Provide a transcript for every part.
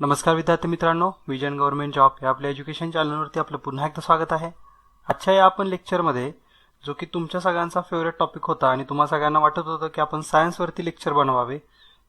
नमस्कार विद्यार्थी मित्रांनो विजन गव्हर्नमेंट जॉब या आपल्या एज्युकेशन चॅनलवरती आपलं पुन्हा एकदा स्वागत आहे. आजच्या या आपण लेक्चरमध्ये जो की तुमच्या सगळ्यांचा फेवरेट टॉपिक होता आणि तुम्हा सगळ्यांना वाटत होतं की आपण सायन्सवरती लेक्चर बनवावे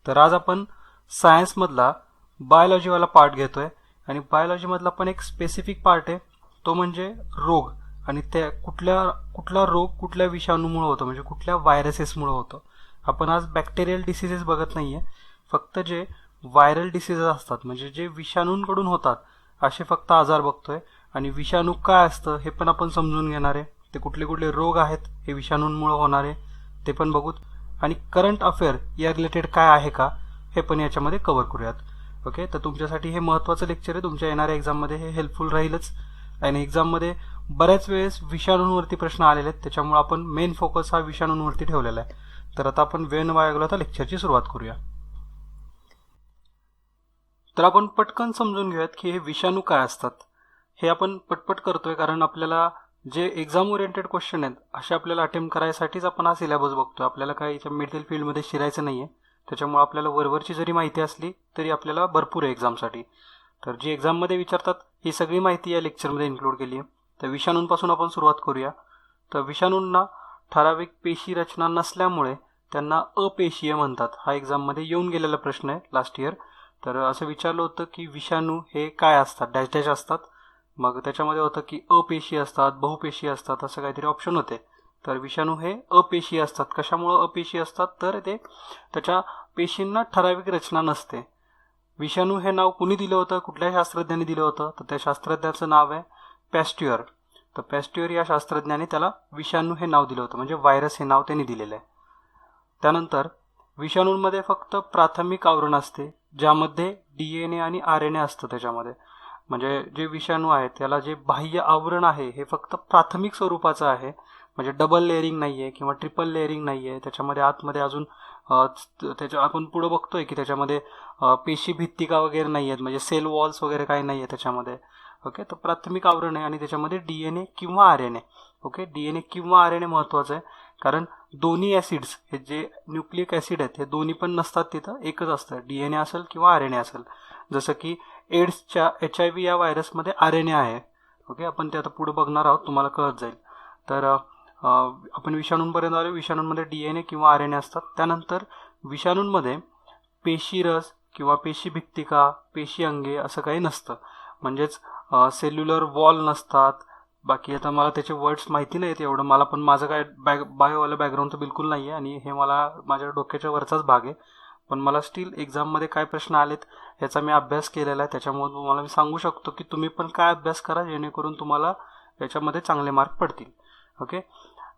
तर आज आपण सायन्समधला बायोलॉजीवाला पार्ट घेतोय. आणि बायोलॉजीमधला पण एक स्पेसिफिक पार्ट आहे तो म्हणजे रोग. आणि त्या कुठल्या कुठला रोग कुठल्या विषाणूमुळे होतो म्हणजे कुठल्या व्हायरसेसमुळे होतं. आपण आज बॅक्टेरियल डिसिजेस बघत नाही आहे फक्त जे व्हायरल डिसीजेस असतात. म्हणजे जे विषाणूंकडून होतात असे फक्त आजार बघतोय. आणि विषाणू काय असतं हे पण आपण समजून घेणार आहे. ते कुठले कुठले रोग आहेत हे विषाणूंमुळे होणारे ते पण बघूत. आणि करंट अफेअर या रिलेटेड काय आहे का हे पण याच्यामध्ये कव्हर करूयात. ओके तर तुमच्यासाठी हे महत्त्वाचं लेक्चर आहे. तुमच्या येणाऱ्या एक्झाममध्ये हे हेल्पफुल राहीलच. आणि एक्झाममध्ये बऱ्याच वेळेस विषाणूंवरती प्रश्न आलेले आहेत. त्याच्यामुळे आपण मेन फोकस हा विषाणूंवरती ठेवलेला आहे. तर आता आपण वेळ न वाया गेलो तर लेक्चरची सुरुवात करूया. तर आपण पटकन समजून घेऊयात की हे विषाणू काय असतात. हे आपण पटपट करतोय कारण आपल्याला जे एक्झाम ओरिएंटेड क्वेश्चन आहेत असे आपल्याला अटेम्प्ट करायसाठीच आपण हा सिलेबस बघतोय. आपल्याला काही याच्या मेडिकल फील्डमध्ये शिरायचं नाही आहे त्याच्यामुळे आपल्याला वरवरची जरी माहिती असली तरी आपल्याला भरपूर आहे एक्झामसाठी तर जी एक्झाममध्ये विचारतात ही सगळी माहिती या लेक्चरमध्ये इन्क्लूड केली आहे तर विषाणूंपासून आपण सुरुवात करूया. तर विषाणूंना ठराविक पेशी रचना नसल्यामुळे त्यांना अपेशीय म्हणतात. हा एक्झाममध्ये येऊन गेलेला प्रश्न आहे लास्ट इयर तर असं विचारलं होतं की विषाणू हे काय असतात? डॅश डॅश असतात. मग त्याच्यामध्ये होतं की अपेशी असतात बहुपेशी असतात असं काहीतरी ऑप्शन होते. तर विषाणू हे अपेशी असतात. कशामुळं अपेशी असतात? तर ते त्याच्या पेशींना ठराविक रचना नसते. विषाणू हे नाव कुणी दिलं होतं? कुठल्या शास्त्रज्ञांनी दिलं होतं. तर त्या शास्त्रज्ञाचं नाव आहे पॅस्ट्युअर. तर पॅस्ट्युअर या शास्त्रज्ञाने त्याला विषाणू हे नाव दिलं होतं. म्हणजे व्हायरस हे नाव त्यांनी दिलेलं आहे. त्यानंतर विषाणूंमध्ये फक्त प्राथमिक आवरण असते. ज्यामध्ये डी एन ए आणि आर एन ए असतं त्याच्यामध्ये. म्हणजे जे विषाणू आहेत त्याला जे बाह्य आवरण आहे हे फक्त प्राथमिक स्वरूपाचं आहे. म्हणजे डबल लेअरिंग नाही आहे किंवा ट्रिपल लेअरिंग नाही आहे त्याच्यामध्ये आतमध्ये अजून त्याच्या आपण पुढं बघतोय की त्याच्यामध्ये पेशी भित्तिका वगैरे नाही आहेत म्हणजे सेल वॉल्स वगैरे काही नाही आहे त्याच्यामध्ये. ओके? तर प्राथमिक आवरण आहे आणि त्याच्यामध्ये डी एन ए किंवा R N A okay? D N A किंवा आर एन ए महत्त्वाचं आहे. कारण दोन्ही ॲसिड्स हे जे न्यूक्लिक ॲसिड आहेत हे दोन्ही पण नसतात तिथं एकच असतं डी एन ए असेल किंवा आर एन ए असेल. जसं की एड्सच्या एच आय व्ही या व्हायरसमध्ये आर एन ए आहे. ओके आपण ते आता पुढे बघणार आहोत तुम्हाला कळत जाईल. तर आपण विषाणूंपर्यंत आलो विषाणूंमध्ये डी एन ए किंवा आर एन ए असतात. त्यानंतर विषाणूंमध्ये पेशीरस किंवा पेशी भित्तिका पेशी अंगे असं काही नसतं. म्हणजेच सेल्युलर वॉल नसतात बाकी आता मला त्याचे वर्ड्स माहिती नाहीत एवढं. मला पण माझं काय बॅग बायोवालं बॅकग्राऊंड तर बिलकुल नाही आहे आणि हे मला माझ्या डोक्याच्या वरचाच भाग आहे. पण मला स्टील एक्झाममध्ये काय प्रश्न आलेत ह्याचा मी अभ्यास केलेला आहे. त्याच्यामुळे तुम्हाला मी सांगू शकतो की तुम्ही पण काय अभ्यास करा जेणेकरून तुम्हाला याच्यामध्ये चांगले मार्क पडतील. ओके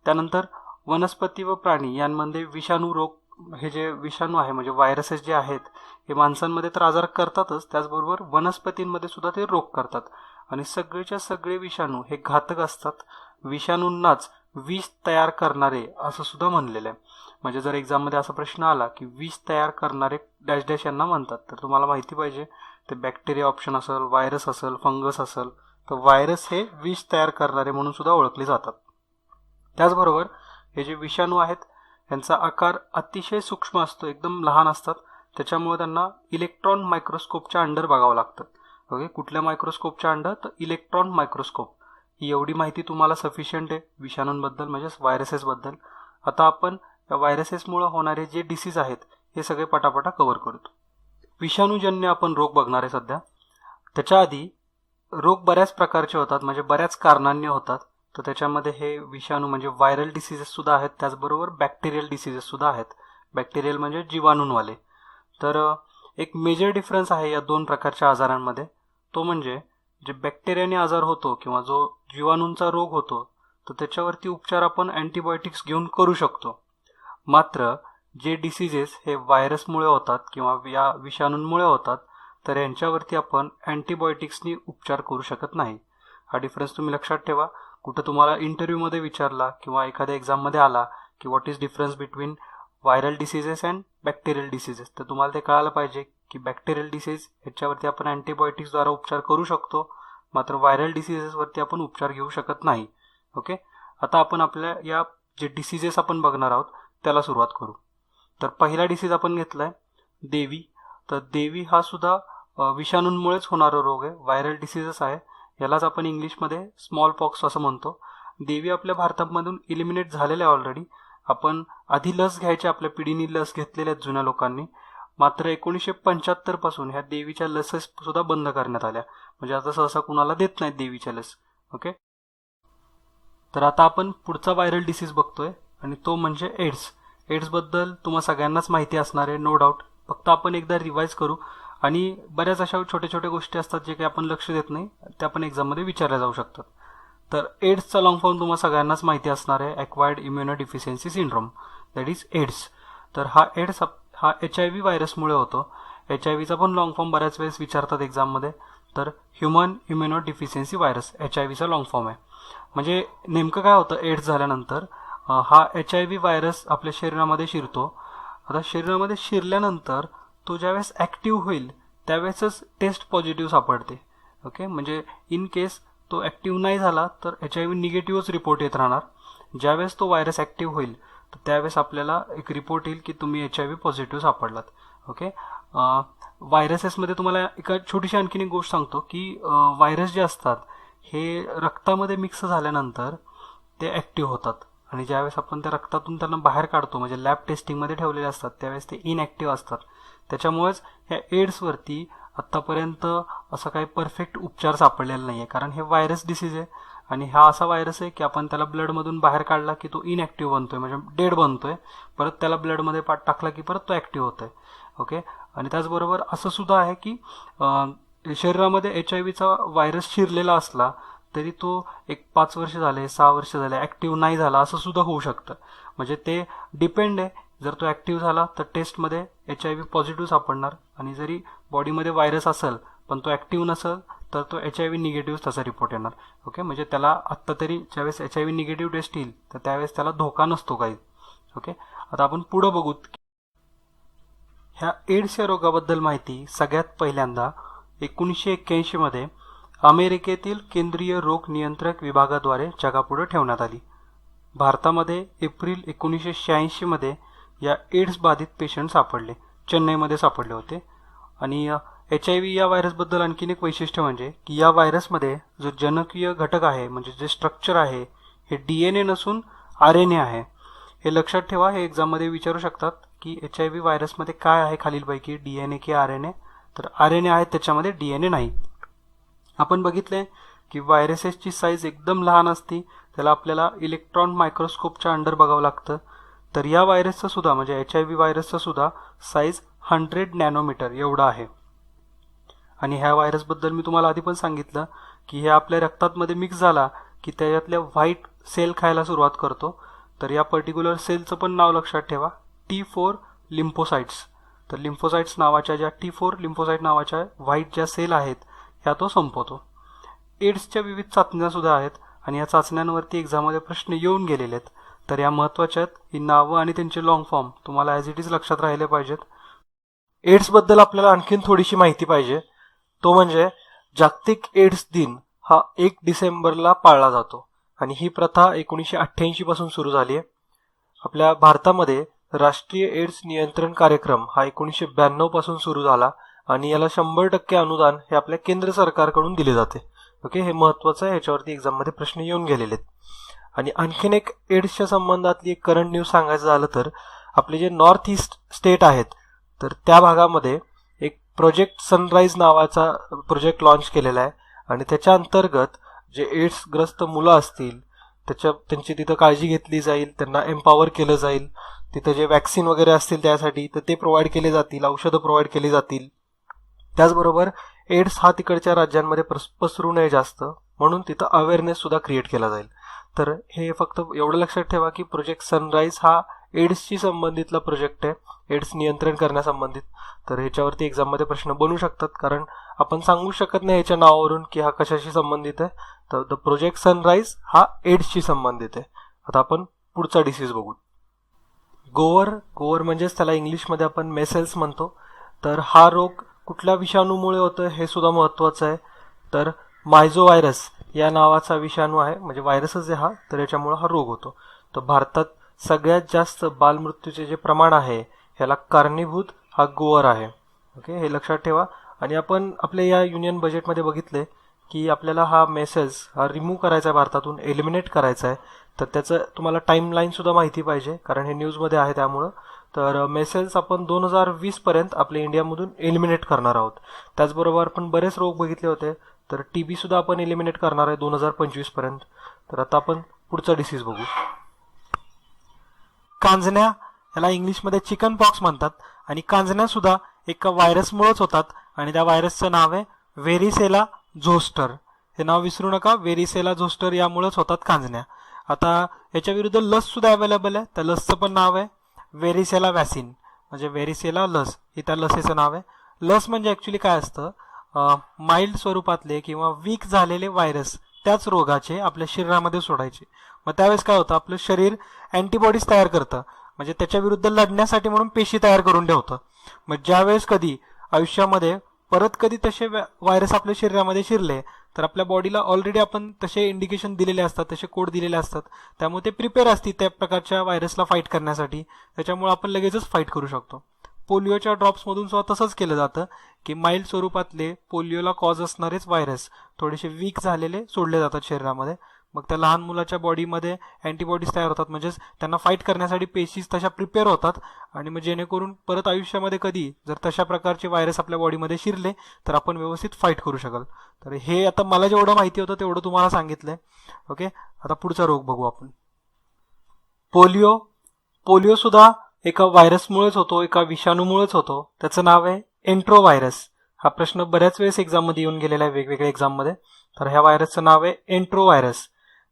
त्यानंतर वनस्पती व प्राणी यांमध्ये विषाणू रोग हे जे विषाणू आहे म्हणजे व्हायरसेस जे आहेत हे माणसांमध्ये तर आजार करतातच. त्याचबरोबर वनस्पतींमध्ये सुद्धा ते रोग करतात. आणि सगळेच्या सगळे विषाणू हे घातक असतात. विषाणूंनाच विष तयार करणारे असं सुद्धा म्हणलेलं आहे. म्हणजे जर एक्झाममध्ये असा प्रश्न आला की विष तयार करणारे डॅश डॅश यांना म्हणतात तर तुम्हाला माहिती पाहिजे. ते बॅक्टेरिया ऑप्शन असेल व्हायरस असेल फंगस असेल तर व्हायरस हे विष तयार करणारे म्हणून सुद्धा ओळखले जातात. त्याचबरोबर हे जे विषाणू आहेत यांचा आकार अतिशय सूक्ष्म असतो एकदम लहान असतात. त्याच्यामुळे त्यांना इलेक्ट्रॉन मायक्रोस्कोपच्या अंडर बघावं लागतं. ओके कुठल्या मायक्रोस्कोपच्या अंडर तर इलेक्ट्रॉन मायक्रोस्कोप ही एवढी माहिती तुम्हाला सफिशियंट आहे विषाणूंबद्दल म्हणजेच व्हायरसेसबद्दल आता आपण या व्हायरसेसमुळे होणारे जे डिसीज आहेत हे सगळे पटापटा कव्हर करतो. विषाणूजन्य आपण रोग बघणार आहे सध्या. त्याच्या आधी रोग बऱ्याच प्रकारचे होतात म्हणजे बऱ्याच कारणांनी होतात. तर त्याच्यामध्ये हे विषाणू म्हणजे व्हायरल डिसीजेससुद्धा आहेत त्याचबरोबर बॅक्टेरियल डिसीजेससुद्धा आहेत. बॅक्टेरियल म्हणजे जीवाणूंवाले. तर एक मेजर डिफरन्स आहे या दोन प्रकारच्या आजारांमध्ये. तो म्हणजे जे बॅक्टेरियाने आजार होतो किंवा जो जीवाणूंचा रोग होतो तर त्याच्यावरती उपचार आपण अँटीबायोटिक्स घेऊन करू शकतो. मात्र जे डिसिजेस हे व्हायरसमुळे होतात किंवा या विषाणूंमुळे होतात तर यांच्यावरती आपण अँटीबायोटिक्सनी उपचार करू शकत नाही. हा डिफरन्स तुम्ही लक्षात ठेवा. कुठं तुम्हाला इंटरव्ह्यूमध्ये विचारला किंवा एखाद्या एक्झाममध्ये आला की what is difference between viral diseases and bacterial diseases तर तुम्हाला ते कळायला पाहिजे की बॅक्टेरियल डिसीज ह्याच्यावरती आपण अँटीबायोटिक्सद्वारा उपचार करू शकतो. मात्र व्हायरल डिसिजेसवरती आपण उपचार घेऊ शकत नाही. ओके आता आपण आपल्या या जे डिसिजेस आपण बघणार आहोत त्याला सुरुवात करू. तर पहिला डिसीज आपण घेतला आहे देवी. तर देवी हा सुद्धा विषाणूंमुळेच होणारा रोग आहे. व्हायरल डिसीजच आहे. यालाच आपण इंग्लिशमध्ये स्मॉल पॉक्स असं म्हणतो. देवी आपल्या भारतामधून इलिमिनेट झालेल्या आहे ऑलरेडी आपण आधी लस घ्यायची आपल्या पिढीने लस घेतलेल्या आहेत जुन्या लोकांनी. मात्र एकोणीसशे पंच्याहत्तरपासून ह्या देवीच्या लसेस सुद्धा बंद करण्यात आल्या. म्हणजे आता सहसा कुणाला देत नाहीत देवीच्या लस. ओके तर आता आपण पुढचा व्हायरल डिसीज बघतोय आणि तो म्हणजे एड्स एड्सबद्दल तुम्हा सगळ्यांनाच माहिती असणार आहे नो डाऊट फक्त आपण एकदा रिवाईज करू आणि बऱ्याच अशा छोट्या छोट्या गोष्टी असतात जे काही आपण लक्ष देत नाही त्या पण एक्झाममध्ये विचारल्या जाऊ शकतात. तर एड्सचा लॉंग फॉर्म तुम्हाला सगळ्यांनाच माहिती असणार आहे acquired immuno deficiency syndrome that is AIDS तर हा एड्स हा एच आय व्ही व्हायरसमुळे होतो. एच आय व्हीचा पण लॉंग फॉर्म बऱ्याच वेळेस विचारतात एक्झाममध्ये तर human immuno deficiency virus H I व्हीचा long form आहे. म्हणजे नेमकं काय होतं एड्स झाल्यानंतर हा एच आय व्ही व्हायरस आपल्या शरीरामध्ये शिरतो. आता शरीरामध्ये शिरल्यानंतर तो ज्यावेळेस ॲक्टिव्ह होईल त्यावेळेसच टेस्ट पॉझिटिव्ह सापडते. ओके म्हणजे इन केस तो ॲक्टिव्ह नाही झाला तर एच आय व्ही निगेटिव्हच रिपोर्ट येत राहणार. ज्यावेळेस तो व्हायरस ॲक्टिव्ह होईल तर त्यावेळेस आपल्याला एक रिपोर्ट येईल की तुम्ही एच आय व्ही पॉझिटिव्ह सापडलात. ओके व्हायरसेसमध्ये तुम्हाला एका छोटीशी आणखीन एक गोष्ट सांगतो की व्हायरस जे असतात हे रक्तामध्ये मिक्स झाल्यानंतर ते ॲक्टिव्ह होतात. आणि ज्यावेळेस आपण त्या रक्तातून त्यांना बाहेर काढतो म्हणजे लॅब टेस्टिंगमध्ये ठेवलेले असतात त्यावेळेस ते इनॲक्टिव्ह असतात. त्याच्यामुळेच ह्या एड्सवरती आत्तापर्यंत असं काही परफेक्ट उपचार सापडलेला नाही आहे कारण हे व्हायरस डिसीज आहे. आणि हा असा व्हायरस आहे की आपण त्याला ब्लडमधून बाहेर काढला की तो इनॲक्टिव्ह बनतोय म्हणजे डेड बनतोय. परत त्याला ब्लडमध्ये पाठ टाकला की परत तो ॲक्टिव्ह होतोय. ओके आणि त्याचबरोबर असं सुद्धा आहे की शरीरामध्ये एच आय व्हीचा व्हायरस शिरलेला असला तरी तो एक पाच वर्ष झाले सहा वर्ष झाले ॲक्टिव्ह नाही झाला असं सुद्धा होऊ शकतं. म्हणजे ते डिपेंड आहे. जर तो ॲक्टिव्ह झाला तर टेस्टमध्ये एच आय व्ही पॉझिटिव्ह सापडणार. आणि जरी बॉडीमध्ये व्हायरस असेल पण तो ॲक्टिव्ह नसेल तर तो एच आय व्ही निगेटिव्ह त्याचा रिपोर्ट येणार. ओके म्हणजे त्याला आत्ता तरी ज्यावेळेस H I V negative test येईल तर त्यावेळेस त्याला धोका नसतो काही. ओके आता आपण पुढं बघू. ह्या एड्स या रोगाबद्दल माहिती सगळ्यात पहिल्यांदा एकोणीसशे एक्क्याऐंशीमध्ये अमेरिकेतील केंद्रीय रोग नियंत्रक विभागाद्वारे जगापुढे ठेवण्यात आली. भारतामध्ये एप्रिल एकोणीसशे शहाऐंशीमध्ये या एड्स बाधित पेशंट सापडले. चेन्नईमध्ये सापडले होते. आणि एच आय व्ही या व्हायरसबद्दल आणखीन एक वैशिष्ट्य म्हणजे की या व्हायरसमध्ये जो जनकीय घटक आहे म्हणजे जे स्ट्रक्चर आहे हे डी एन ए नसून आर एन ए आहे. हे लक्षात ठेवा हे एक्झाममध्ये विचारू शकतात की एच आय व्ही व्हायरसमध्ये काय आहे खालीलपैकी डी एन ए की आर एन ए तर आर एन ए आहे त्याच्यामध्ये डी एन ए नाही. आपण बघितले की व्हायरसेसची साईज एकदम लहान असती त्याला आपल्याला इलेक्ट्रॉन मायक्रोस्कोपच्या अंडर बघावं लागतं. तर या व्हायरसचं सुद्धा म्हणजे एच आय व्ही व्हायरसचं सुद्धा साईज हंड्रेड नॅनोमीटर एवढा आहे. आणि ह्या व्हायरसबद्दल मी तुम्हाला आधी पण सांगितलं की हे आपल्या रक्तातमध्ये मिक्स झाला की त्याच्यातल्या व्हाईट सेल खायला सुरुवात करतो. तर या पर्टिक्युलर सेलचं पण नाव लक्षात ठेवा. टी फोर लिम्फोसाइट्स तर लिम्फोसाइट्स नावाच्या ज्या टी फोर लिम्फोसाइट नावाच्या व्हाईट ज्या सेल आहेत ह्या तो संपवतो. एड्सच्या विविध चाचण्यासुद्धा आहेत आणि या चाचण्यांवरती एक्झाममध्ये प्रश्न येऊन गेलेले आहेत. तर या महत्त्वाच्या आहेत. ही नावं आणि त्यांचे लॉंग फॉर्म तुम्हाला ॲज इट इज लक्षात राहिले पाहिजेत. एड्सबद्दल आपल्याला आणखीन थोडीशी माहिती पाहिजे. तो म्हणजे जागतिक एड्स दिन हा एक डिसेंबरला पाळला जातो. आणि ही प्रथा एकोणीसशे अठ्ठ्याऐंशी पासून सुरू झाली आहे. आपल्या भारतामध्ये राष्ट्रीय एड्स नियंत्रण कार्यक्रम हा एकोणीसशे ब्याण्णवपासून सुरू झाला आणि याला शंभर टक्के अनुदान हे आपल्या केंद्र सरकारकडून दिले जाते. ओके? हे महत्वाचं आहे. ह्याच्यावरती एक्झाममध्ये प्रश्न येऊन गेलेले आहेत. आणि आणखीन एक एड्सच्या संबंधातली एक करंट न्यूज सांगायचं झालं तर आपले जे नॉर्थ ईस्ट स्टेट आहेत तर त्या भागामध्ये प्रोजेक्ट सनराईज नावाचा प्रोजेक्ट लॉन्च केलेला आहे. आणि त्याच्या अंतर्गत जे एड्सग्रस्त मुलं असतील त्याच्या त्यांची तिथं काळजी घेतली जाईल त्यांना एम्पॉवर केलं जाईल. तिथं जे वॅक्सिन वगैरे असतील त्यासाठी तर ते प्रोव्हाइड केले जातील औषधं प्रोव्हाइड केली जातील. त्याचबरोबर एड्स हा तिकडच्या राज्यांमध्ये प्रस पसरू नये जास्त म्हणून तिथं अवेअरनेस सुद्धा क्रिएट केला जाईल. तर हे फक्त एवढं लक्षात ठेवा की प्रोजेक्ट सनराईज हा एड्सशी संबंधितला प्रोजेक्ट आहे. एड्स नियंत्रण करण्यासंबंधित. तर ह्याच्यावरती एक्झाममध्ये प्रश्न बनू शकतात. कारण आपण सांगू शकत नाही याच्या नावावरून की हा कशाशी संबंधित आहे. तर द प्रोजेक्ट सनराईज हा एड्सशी संबंधित आहे. आता आपण पुढचा डिसीज बघू. गोवर गोवर म्हणजेच त्याला इंग्लिशमध्ये आपण मेसेल्स म्हणतो. तर हा रोग कुठल्या विषाणूमुळे होतं हे सुद्धा महत्त्वाचं आहे. तर मायझो व्हायरस या नावाचा विषाणू आहे. म्हणजे व्हायरसच आहे हा. तर याच्यामुळे हा रोग होतो. तर भारतात सगळ्यात जास्त बालमृत्यूचे जे प्रमाण आहे ह्याला कारणीभूत हा गोवर आहे. ओके हे लक्षात ठेवा. आणि आपण आपल्या या युनियन बजेटमध्ये बघितले की आपल्याला हा मेसेज हा रिमूव्ह करायचा आहे भारतातून एलिमिनेट करायचा आहे. तर त्याचं तुम्हाला टाईमलाईनसुद्धा माहिती पाहिजे कारण हे न्यूजमध्ये आहे त्यामुळं. तर मेसेज आपण दोन हजार वीसपर्यंत आपल्या इंडियामधून एलिमिनेट करणार आहोत. त्याचबरोबर आपण बरेच रोग बघितले होते. तर टी बीसुद्धा आपण एलिमिनेट करणार आहे दोन हजार पंचवीसपर्यंत तर आता आपण पुढचा डिसीज बघू. कांजण्या याला इंग्लिशमध्ये चिकन पॉक्स म्हणतात. आणि कांजण्या सुद्धा एका व्हायरसमुळेच होतात. आणि त्या व्हायरसचं नाव आहे व्हेरिसेला झोस्टर हे नाव विसरू नका. व्हेरिसेला झोस्टर यामुळेच होतात कांजण्या. आता याच्या विरुद्ध लस सुद्धा अवेलेबल आहे. त्या लसचं पण नाव आहे व्हेरिसेला वॅसिन म्हणजे व्हेरिसेला लस. हे त्या लसीचं नाव आहे. लस म्हणजे ॲक्च्युली काय असतं? माइल्ड स्वरूपातले किंवा वीक झालेले व्हायरस त्याच रोगाचे आपल्या शरीरामध्ये सोडायचे. मग त्यावेळेस काय होतं आपलं शरीर अँटीबॉडीज तयार करतं. म्हणजे त्याच्या विरुद्ध लढण्यासाठी म्हणून पेशी तयार करून ठेवतं. मग ज्यावेळेस कधी आयुष्यामध्ये परत कधी तसे व्हायरस आपल्या शरीरामध्ये शिरले तर आपल्या बॉडीला ऑलरेडी आपण तसे इंडिकेशन दिलेले असतात तसे कोड दिलेले असतात. त्यामुळे ते प्रिपेअर असतील त्या प्रकारच्या व्हायरसला फाईट करण्यासाठी. त्याच्यामुळे आपण लगेचच फाईट करू शकतो. पोलिओच्या ड्रॉप्समधून सुद्धा तसंच केलं जातं की माइल्ड स्वरूपातले पोलिओला कॉज असणारेच व्हायरस थोडेसे वीक झालेले सोडले जातात शरीरामध्ये. मग त्या लहान मुलाच्या बॉडीमध्ये अँटीबॉडीज तयार होतात. म्हणजेच त्यांना फाईट करण्यासाठी पेशीज तशा प्रिपेअर होतात. आणि मग जेणेकरून परत आयुष्यामध्ये कधी जर तशा प्रकारचे व्हायरस आपल्या बॉडीमध्ये शिरले तर आपण व्यवस्थित फाईट करू शकाल. तर हे आता मला जेवढं माहिती होतं तेवढं तुम्हाला सांगितलंय. ओके आता पुढचा रोग बघू आपण. पोलिओ. पोलिओसुद्धा एका व्हायरसमुळेच होतो एका विषाणूमुळेच होतो. त्याचं नाव आहे एंट्रो व्हायरस हा प्रश्न बऱ्याच वेळेस एक्झाममध्ये येऊन गेलेला आहे वेगवेगळ्या एक्झाममध्ये तर ह्या व्हायरसचं नाव आहे एंट्रो व्हायरस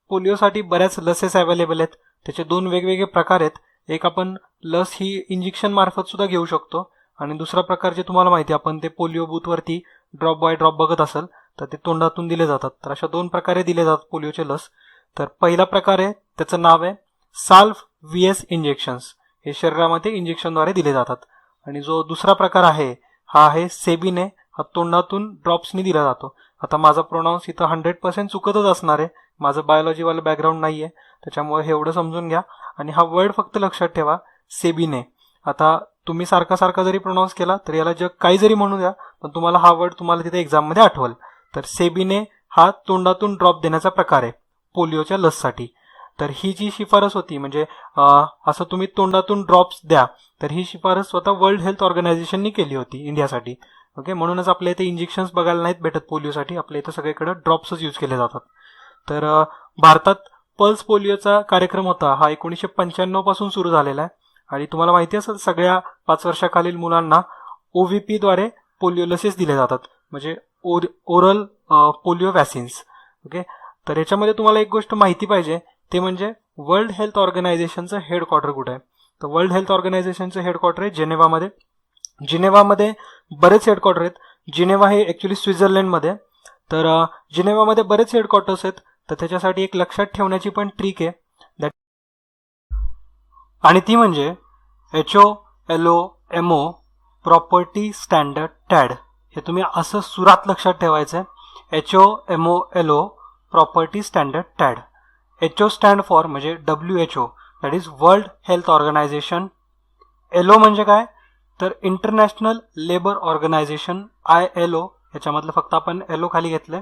पोलिओसाठी बऱ्याच लसेस अवेलेबल आहेत. त्याचे दोन वेगवेगळे प्रकार आहेत. एक आपण लस ही इंजेक्शन मार्फत सुद्धा घेऊ शकतो आणि दुसरा प्रकार जे तुम्हाला माहिती आहे आपण ते पोलिओ बूथवरती ड्रॉप बाय ड्रॉप बघत असाल तर ते तोंडातून दिले जातात. तर अशा दोन प्रकारे दिले जातात पोलिओचे लस. तर पहिला प्रकार आहे त्याचं नाव आहे साल्फ व्ही एस इंजेक्शन्स हे शरीरामध्ये इंजेक्शनद्वारे दिले जातात. आणि जो दुसरा प्रकार आहे हा आहे सेबीने. हा तोंडातून ड्रॉप्सनी दिला जातो. आता माझा प्रोनाऊन्स इथं हंड्रेड पर्सेंट चुकतच असणार आहे. माझं बायोलॉजीवालं बॅकग्राऊंड नाही आहे त्याच्यामुळे हे एवढं समजून घ्या. आणि हा वर्ड फक्त लक्षात ठेवा सेबीने. आता तुम्ही सारखा सारखा जरी प्रोनाऊन्स केला तर याला जग काही जरी म्हणू द्या पण तुम्हाला हा वर्ड तुम्हाला तिथे एक्झाममध्ये आठवल. तर सेबीने हा तोंडातून ड्रॉप देण्याचा प्रकार आहे पोलिओच्या लससाठी. तर ही जी शिफारस होती म्हणजे असं तुम्ही तोंडातून ड्रॉप्स द्या तर ही शिफारस स्वतः वर्ल्ड हेल्थ ऑर्गनायझेशननी केली होती इंडियासाठी. ओके म्हणूनच आपल्या इथे इंजेक्शन्स बघायला नाहीत भेटत पोलिओसाठी आपल्या इथं सगळीकडे ड्रॉप्सच यूज केले जातात. तर भारतात पल्स पोलिओचा कार्यक्रम होता. हा एकोणीसशे पंच्याण्णवपासून सुरू झालेला आहे. आणि तुम्हाला माहिती असेल सगळ्या पाच वर्षाखालील मुलांना ओव्हीपीद्वारे पोलिओ लसीस दिले जातात. म्हणजे or oral polio vaccines okay? तर याच्यामध्ये तुम्हाला एक गोष्ट माहिती पाहिजे. ते म्हणजे वर्ल्ड हेल्थ ऑर्गनायझेशनचं हेडक्वार्टर कुठे आहे? तर वर्ल्ड हेल्थ ऑर्गनायझेशनचं हेडक्वार्टर आहे जिनेवामध्ये. जिनेवामध्ये बरेच हेडक्वार्टर आहेत. जिनेवा हे ॲक्च्युली स्वित्झर्लंडमध्ये तर जिनेवामध्ये बरेच हेडक्वार्टर्स आहेत. तर त्याच्यासाठी एक लक्षात ठेवण्याची पण ट्रिक आहे. दॅट आणि ती म्हणजे H O L O M O property standard tad हे तुम्ही असं सुरात लक्षात ठेवायचं आहे H O M O L O property standard tad H O stand for म्हणजे W H O that is world health organization L O म्हणजे काय? तर international labour organization I L O ह्याच्यामधलं फक्त आपण एल ओ खाली घेतलंय.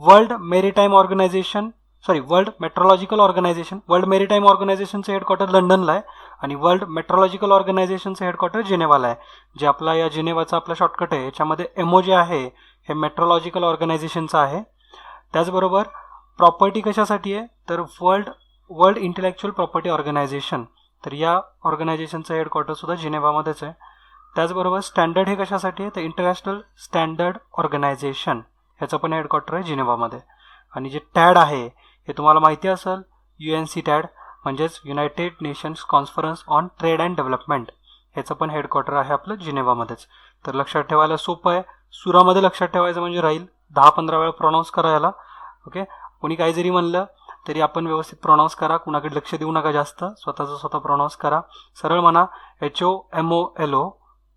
World maritime organization sorry world meteorological organization world maritime ऑर्गनायझेशनचं headquarter लंडनला आहे आणि वर्ल्ड मेट्रोलॉजिकल ऑर्गनायझेशनचं हेडक्वार्टर जिनेवाला आहे. जे आपला या जिनेवाचा आपला शॉर्टकट आहे याच्यामध्ये एमओ जे आहे हे मेट्रोलॉजिकल ऑर्गनायझेशनचं आहे. त्याचबरोबर प्रॉपर्टी कशासाठी आहे? तर world world intellectual property organization तर या ऑर्गनायझेशनचं हेडक्वार्टरसुद्धा जिनेवामध्येच आहे. त्याचबरोबर स्टँडर्ड हे कशासाठी आहे? तर इंटरनॅशनल स्टँडर्ड ऑर्गनायझेशन ह्याचं पण हेडक्वार्टर आहे जिनेवामध्ये आणि जे टॅड आहे हे तुम्हाला माहिती असेल यू एन सी टॅड म्हणजेच united nations conference on trade and development ह्याचं पण हेडक्वार्टर आहे आपलं जिनेवामध्येच तर लक्षात ठेवायला सोपं आहे. सुरामध्ये लक्षात ठेवायचं म्हणजे राहील दहा पंधरा वेळा प्रोनाऊन्स करायला ओके कोणी काही जरी म्हणलं तरी आपण व्यवस्थित प्रोनाऊन्स करा. कुणाकडे लक्ष देऊ नका जास्त. स्वतःचं स्वतः प्रोनाऊन्स करा. सरळ म्हणा H O M O L O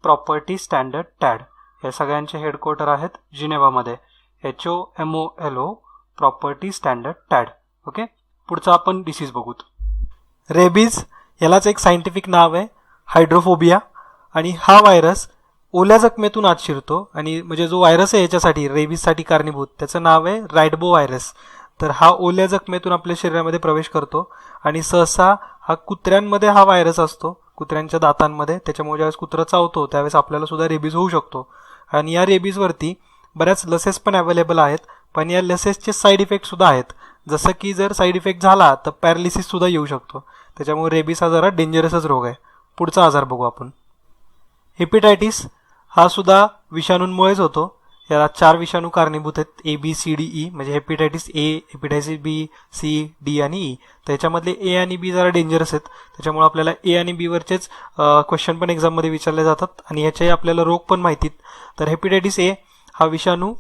property standard tad या सगळ्यांचे हेडक्वार्टर आहेत जिनेवामध्ये H O M O L O property standard tad okay पुढचा आपण डिसीज बघूत. रेबीज यालाच एक सायंटिफिक नाव आहे. हायड्रोफोबिया आणि हा व्हायरस ओल्या जखमेतून आत शिरतो आणि म्हणजे जो व्हायरस आहे याच्यासाठी रेबीजसाठी कारणीभूत त्याचं नाव आहे रायडबो व्हायरस तर हा ओल्या जखमेतून आपल्या शरीरामध्ये प्रवेश करतो आणि सहसा हा कुत्र्यांमध्ये हा व्हायरस असतो कुत्र्यांच्या दातांमध्ये. त्याच्यामुळे ज्यावेळेस कुत्रा चावतो त्यावेळेस आपल्याला सुद्धा रेबीज होऊ शकतो. आणि या रेबीजवरती बऱ्याच लसेस पण अवेलेबल आहेत पण या लसेसचे साईड इफेक्टसुद्धा आहेत. जसं की जर साईड इफेक्ट झाला तर पॅरालिसिससुद्धा येऊ शकतो. त्याच्यामुळे रेबीस हा जरा डेंजरसच रोग आहे. पुढचा आजार बघू आपण. हेपिटायटिस हा सुद्धा विषाणूंमुळेच होतो. याला चार विषाणू कारणीभूत आहेत A B C D E म्हणजे hepatitis A hepatitis B C D आणि ई तर याच्यामधले ए आणि बी जरा डेंजरस आहेत. त्याच्यामुळे आपल्याला ए आणि बीवरचेच क्वेश्चन पण एक्झाममध्ये विचारले जातात. आणि याचे आपल्याला रोग पण माहितीत. तर हेपेटायटिस ए हा विषाणू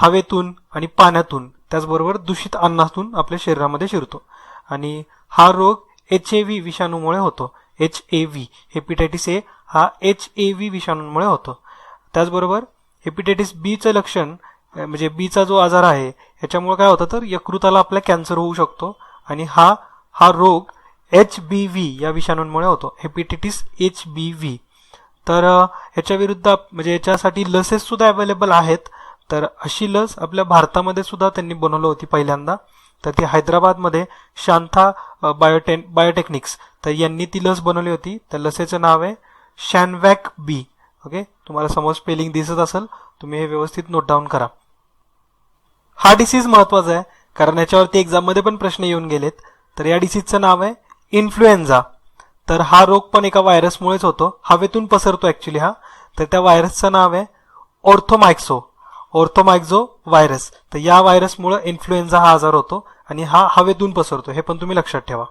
हवेतून आणि पाण्यातून त्याचबरोबर दूषित अन्नातून आपल्या शरीरामध्ये शिरतो. आणि हा रोग एच ए व्ही विषाणूमुळे होतो. H A V hepatitis A हा एच ए व्ही विषाणूंमुळे होतो. त्याचबरोबर हेपिटायटिस बीचं लक्षण म्हणजे बीचा जो आजार आहे याच्यामुळे काय होतं तर यकृताला आपल्या कॅन्सर होऊ शकतो आणि हा हा रोग एच बी व्ही या विषाणूंमुळे होतो. हेपिटायटिस एच बी व्ही तर अ, ह्याच्या विरुद्ध म्हणजे याच्यासाठी लसेससुद्धा अवेलेबल आहेत. तर अशी लस आपल्या भारतामध्ये सुद्धा त्यांनी बनवलं होती पहिल्यांदा. तर ती हैदराबादमध्ये शांता बायोटेन बायोटेक्निक्स. तर यांनी ती लस बनवली होती. त्या लसेचं नाव आहे शॅनवॅक बी. ओके? तुम्हाला समोर स्पेलिंग दिसत असेल. तुम्ही हे व्यवस्थित नोट डाऊन करा. हा डिसीज महत्त्वाचा आहे. कारण याच्यावरती एक्झाममध्ये पण प्रश्न येऊन गेलेत. तर या डिसीजचं नाव आहे इन्फ्लुएन्झा तर हा रोग पण एका व्हायरसमुळेच होतो. हवेतून पसरतो ॲक्च्युली हा. तर त्या व्हायरसचं नाव आहे ऑर्थोमायक्सो. ऑर्थोमायक्झो व्हायरस. तर या व्हायरसमुळे इन्फ्लुएन्झा हा आजार होतो आणि हा हवेतून पसरतो. हे पण तुम्ही लक्षात ठेवा.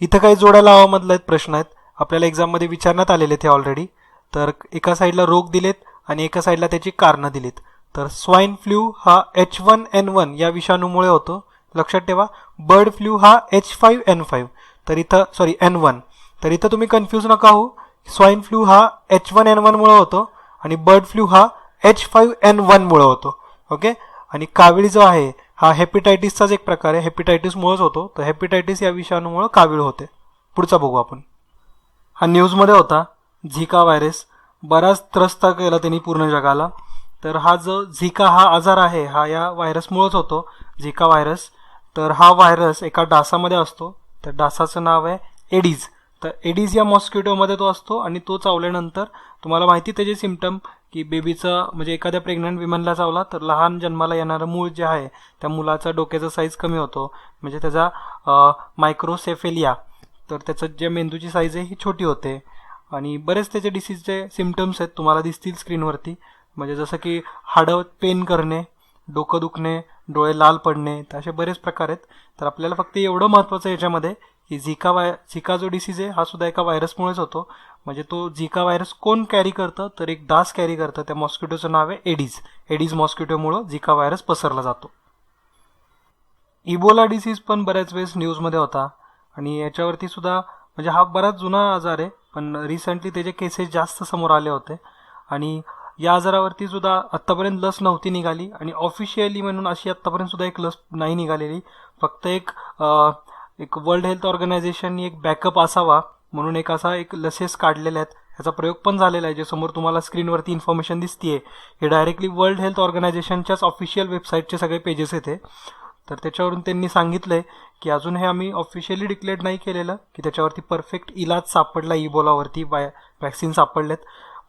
इथं काही जोड्या लावामधले आहेत प्रश्न आहेत. आपल्याला एक्झाममध्ये विचारण्यात आलेले ते ऑलरेडी तर एका साईडला रोग दिलेत आणि एका साईडला त्याची कारणं दिलीत. तर स्वाईन फ्लू हा एच वन एन वन या विषाणूमुळे होतो. लक्षात ठेवा. बर्ड फ्लू हा एच फाईव्ह एन फाईव्ह तर इथं सॉरी एन वन तर इथं तुम्ही कन्फ्यूज नका हो स्वाईन फ्लू हा एच वन एन वनमुळं होतो आणि बर्ड फ्लू हा एच फाईव्ह एन वनमुळं होतो. ओके आणि कावीळ जो आहे हा हेपिटायटिसचाच एक प्रकार आहे. हेपिटायटिसमुळेच होतो. तर हेपिटायटिस या विषाणूमुळं कावीळ होते. पुढचा बघू आपण. हा न्यूजमध्ये होता झिका व्हायरस बराच त्रस्त केला त्यांनी पूर्ण जगाला. तर हा जो झिका हा आजार आहे हा या व्हायरसमुळेच होतो झिका व्हायरस तर हा व्हायरस एका डासामध्ये असतो. त्या डासाचं नाव आहे एडीज. तर एडीज या मॉस्किटोमध्ये तो असतो आणि तो चावल्यानंतर तुम्हाला माहिती त्याचे सिमटम की बेबीचं म्हणजे एखाद्या प्रेग्नंट विमनला चावला तर लहान जन्माला येणारं मूळ जे आहे त्या मुलाचा डोक्याचा साईज कमी होतो. म्हणजे त्याचा मायक्रोसेफेलिया तर त्याचं जे मेंदूची साईज आहे ही छोटी होते. आणि बरेच त्याचे डिसीजचे सिमटम्स आहेत तुम्हाला दिसतील स्क्रीनवरती म्हणजे जसं की हाडं पेन करणे डोकं दुखणे डोळे लाल पडणे तर असे बरेच प्रकार आहेत. तर आपल्याला फक्त एवढं महत्त्वाचं आहे याच्यामध्ये की झिका वाय झिका जो डिसीज आहे हा सुद्धा एका व्हायरसमुळेच होतो. म्हणजे तो झिका व्हायरस कोण कॅरी करतं? तर एक डास कॅरी करतं. त्या मॉस्किटोचं नाव आहे एडीज एडीज मॉस्किटोमुळं झिका व्हायरस पसरला जातो. इबोला डिसीज पण बऱ्याच वेळेस न्यूजमध्ये होता. आणि याच्यावरती सुद्धा म्हणजे हा बराच जुना आजार आहे. पण रिसेंटली त्याचे केसेस जास्त समोर आले होते. आणि या आजारावरती सुद्धा आत्तापर्यंत लस नव्हती निघाली आणि ऑफिशियली म्हणून अशी आत्तापर्यंत सुद्धा एक लस नाही निघालेली. फक्त एक एक वर्ल्ड हेल्थ ऑर्गनायझेशननी एक बॅकअप असावा म्हणून एक असा एक लसेस काढलेल्या आहेत. ह्याचा प्रयोग पण झालेला आहे. जे समोर तुम्हाला स्क्रीनवरती इन्फॉर्मेशन दिसतीये हे डायरेक्टली वर्ल्ड हेल्थ ऑर्गनायझेशनच्याच ऑफिशियल वेबसाईटचे सगळे पेजेस येते. तर त्याच्यावरून त्यांनी सांगितलंय की अजून हे आम्ही ऑफिशियली डिक्लेअर नाही केलेलं की त्याच्यावरती परफेक्ट इलाज सापडला इबोलावरती वाय वॅक्सिन सापडलेत.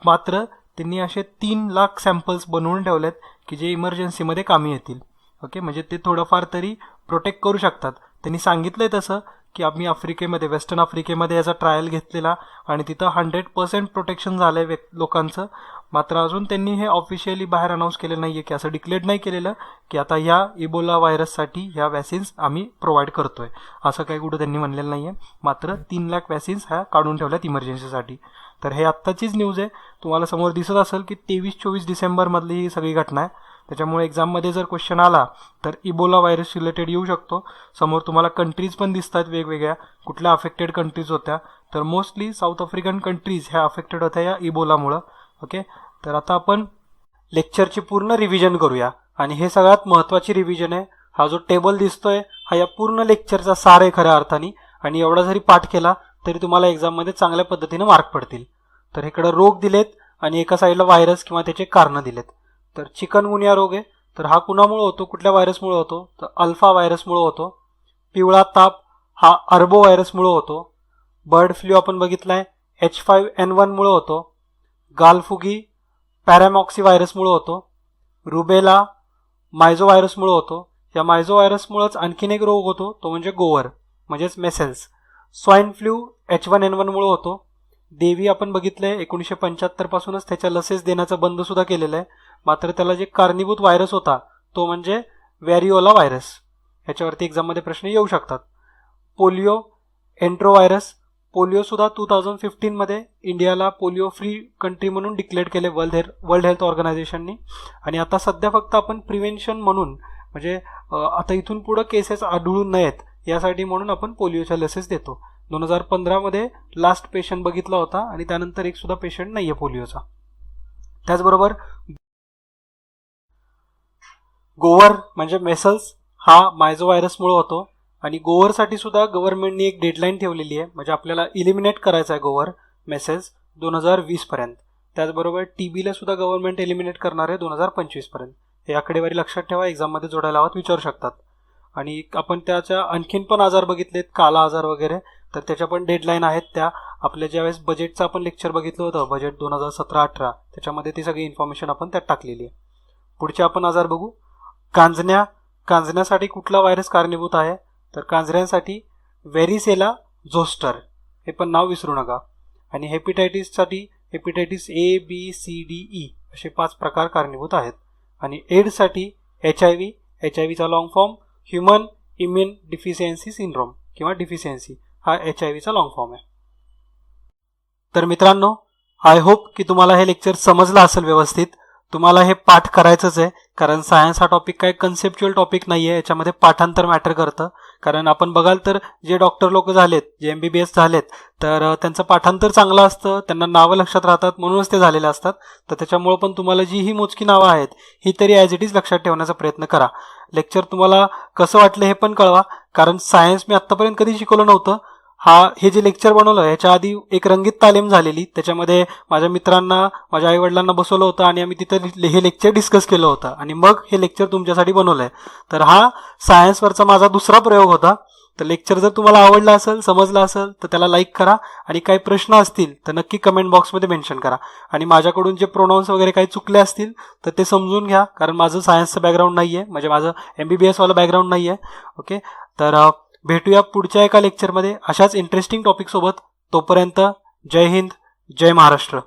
मात्र त्यांनी असे तीन लाख सॅम्पल्स बनवून ठेवलेत की जे इमर्जन्सीमध्ये कामी येतील. ओके म्हणजे ते थोडंफार तरी प्रोटेक्ट करू शकतात. त्यांनी सांगितलंय तसं की आम्ही आफ्रिकेमध्ये वेस्टर्न आफ्रिकेमध्ये याचा ट्रायल घेतलेला आणि तिथं हंड्रेड पर्सेंट प्रोटेक्शन झालं आहे लोकांचं. मात्र अजून त्यांनी हे ऑफिशियली बाहेर अनाऊन्स केलं नाही आहे की असं डिक्लेअर नाही केलेलं की आता ह्या इबोला व्हायरससाठी ह्या वॅक्सिन्स आम्ही प्रोव्हाइड करतोय. असं काही कुठं त्यांनी म्हणलेलं नाही आहे मात्र तीन लाख वॅक्सिन्स ह्या काढून ठेवल्यात इमर्जन्सीसाठी तर हे आत्ताचीच न्यूज आहे. तुम्हाला समोर दिसत असेल की तेवीस चोवीस डिसेंबरमधली ही सगळी घटना आहे. त्याच्यामुळे एक्झाममध्ये जर क्वेश्चन आला तर इबोला व्हायरस रिलेटेड येऊ शकतो. समोर तुम्हाला कंट्रीज पण दिसत आहेत वेगवेगळ्या. कुठल्या अफेक्टेड कंट्रीज होत्या. तर मोस्टली साऊथ आफ्रिकन कंट्रीज ह्या अफेक्टेड होत्या या इबोलामुळं ओके तर आता आपण लेक्चरची पूर्ण रिव्हिजन करूया. आणि हे सगळ्यात महत्त्वाची रिव्हिजन आहे. हा जो टेबल दिसतोय हा या पूर्ण लेक्चरचा सार आहे खऱ्या अर्थाने. आणि एवढा जरी पाठ केला तरी तुम्हाला एक्झाममध्ये चांगल्या पद्धतीने मार्क पडतील. तर इकडं रोग दिलेत आणि एका साईडला व्हायरस किंवा त्याचे कारणं दिलेत. तर चिकनगुनिया रोग आहे. तर हा कुणामुळे होतो? कुठल्या व्हायरसमुळे होतो? तर अल्फा व्हायरसमुळे होतो. पिवळा ताप हा अर्बो व्हायरसमुळे होतो. बर्ड फ्लू आपण बघितला आहे एच फाईव्ह एन वनमुळे होतो. गालफुगी पॅरामॉक्सी व्हायरसमुळं होतो. रुबेला मायझो व्हायरसमुळे होतो. या मायझो व्हायरसमुळेच आणखीन एक रोग होतो तो म्हणजे गोवर म्हणजेच measles swine flu H one N वनमुळं होतो. देवी आपण बघितलंय एकोणीसशे पंच्याहत्तरपासूनच त्याच्या लसेस देण्याचं बंदसुद्धा केलेलं आहे मात्र त्याला जे कारणीभूत व्हायरस होता तो म्हणजे व्हॅरिओला व्हायरस. ह्याच्यावरती एक्झाममध्ये प्रश्न येऊ शकतात. पोलिओ एन्ट्रोव्हायरस पोलिओसुद्धा टू थाउजंड फिफ्टीनमध्ये इंडियाला पोलिओ फ्री कंट्री म्हणून डिक्लेअर केले वर्ल्ड हेल्थ वर्ल्ड हेल्थ ऑर्गनायझेशननी आणि आता सध्या फक्त आपण प्रिव्हेन्शन म्हणून म्हणजे आता इथून पुढं केसेस आढळून नयेत यासाठी म्हणून आपण पोलिओच्या लसेस देतो. दोन हजार पंधरामध्ये लास्ट पेशंट बघितला होता आणि त्यानंतर एक सुद्धा पेशंट नाही आहे पोलिओचा. त्याचबरोबर गोवर म्हणजे मेसल्स हा मायझो व्हायरसमुळे होतो. आणि गोवरसाठी सुद्धा गव्हर्नमेंटनी एक डेडलाईन ठेवलेली आहे. म्हणजे आपल्याला इलिमिनेट करायचं आहे गोवर मेसेज दोन हजार वीसपर्यंत. त्याचबरोबर टी बीला सुद्धा गव्हर्नमेंट एलिमिनेट करणार आहे दोन हजार पंचवीसपर्यंत. हे आकडेवारी लक्षात ठेवा एक्झाममध्ये जोडायला हवात विचारू शकतात. आणि आपण त्याच्या आणखीन पण आजार बघितलेत काला आजार वगैरे. तर त्याच्या पण डेडलाईन आहेत त्या. आपल्या ज्यावेळेस बजेटचं आपण लेक्चर बघितलं होतं बजेट दोन हजार सतरा अठरा त्याच्यामध्ये ती सगळी इन्फॉर्मेशन आपण त्यात टाकलेली आहे. पुढचे आपण आजार बघू. कांजण्या कांजण्यासाठी कुठला व्हायरस कारणीभूत आहे? तर कांजऱ्यांसाठी व्हेरिसेला झोस्टर हे पण नाव विसरू नका. आणि हेपिटायटिससाठी hepatitis A B C D E e असे पाच प्रकार कारणीभूत आहेत. आणि एड्ससाठी H I V H I व्हीचा long form human immune deficiency syndrome किंवा डिफिशियन्सी हा एच आय व्हीचा लॉंग फॉर्म आहे. तर मित्रांनो आय होप की तुम्हाला हे लेक्चर समजलं असेल व्यवस्थित. तुम्हाला हे पाठ करायचंच आहे कारण सायन्स हा टॉपिक काय कन्सेप्च्युअल टॉपिक नाही आहे याच्यामध्ये पाठांतर मॅटर करतं. कारण आपण बघाल तर जे डॉक्टर लोक झालेत जे एम बी बी एस झालेत तर त्यांचं पाठांतर चांगलं असतं त्यांना नावं लक्षात राहतात म्हणूनच ते झालेले असतात. तर त्याच्यामुळं पण तुम्हाला जी ही मोजकी नावं आहेत ही तरी ॲज इट इज लक्षात ठेवण्याचा प्रयत्न करा. लेक्चर तुम्हाला कसं वाटलं हे पण कळवा कारण सायन्स मी आत्तापर्यंत कधी शिकवलं नव्हतं हा हे जे लेक्चर बनवलं ह्याच्या आधी एक रंगीत तालीम झालेली. त्याच्यामध्ये माझ्या मित्रांना माझ्या आईवडिलांना बसवलं होतं आणि आम्ही तिथं ले- हे लेक्चर डिस्कस केलं होतं. आणि मग हे लेक्चर तुमच्यासाठी बनवलं आहे तर हा सायन्सवरचा माझा दुसरा प्रयोग होता. तर लेक्चर जर तुम्हाला आवडला असेल समजलं असेल तर त्याला लाईक करा. आणि काही प्रश्न असतील तर नक्की कमेंट बॉक्समध्ये मेन्शन करा. आणि माझ्याकडून जे प्रोनाऊन्स वगैरे काही चुकले असतील तर ते समजून घ्या. कारण माझं सायन्सचं बॅकग्राऊंड नाही आहे म्हणजे माझं एम बी बी एसवालं बॅकग्राऊंड नाही आहे ओके तर भेटूया पुढच्या एका लेक्चरमध्ये अशाच इंटरेस्टिंग टॉपिकसोबत तोपर्यंत जय हिंद जय महाराष्ट्र.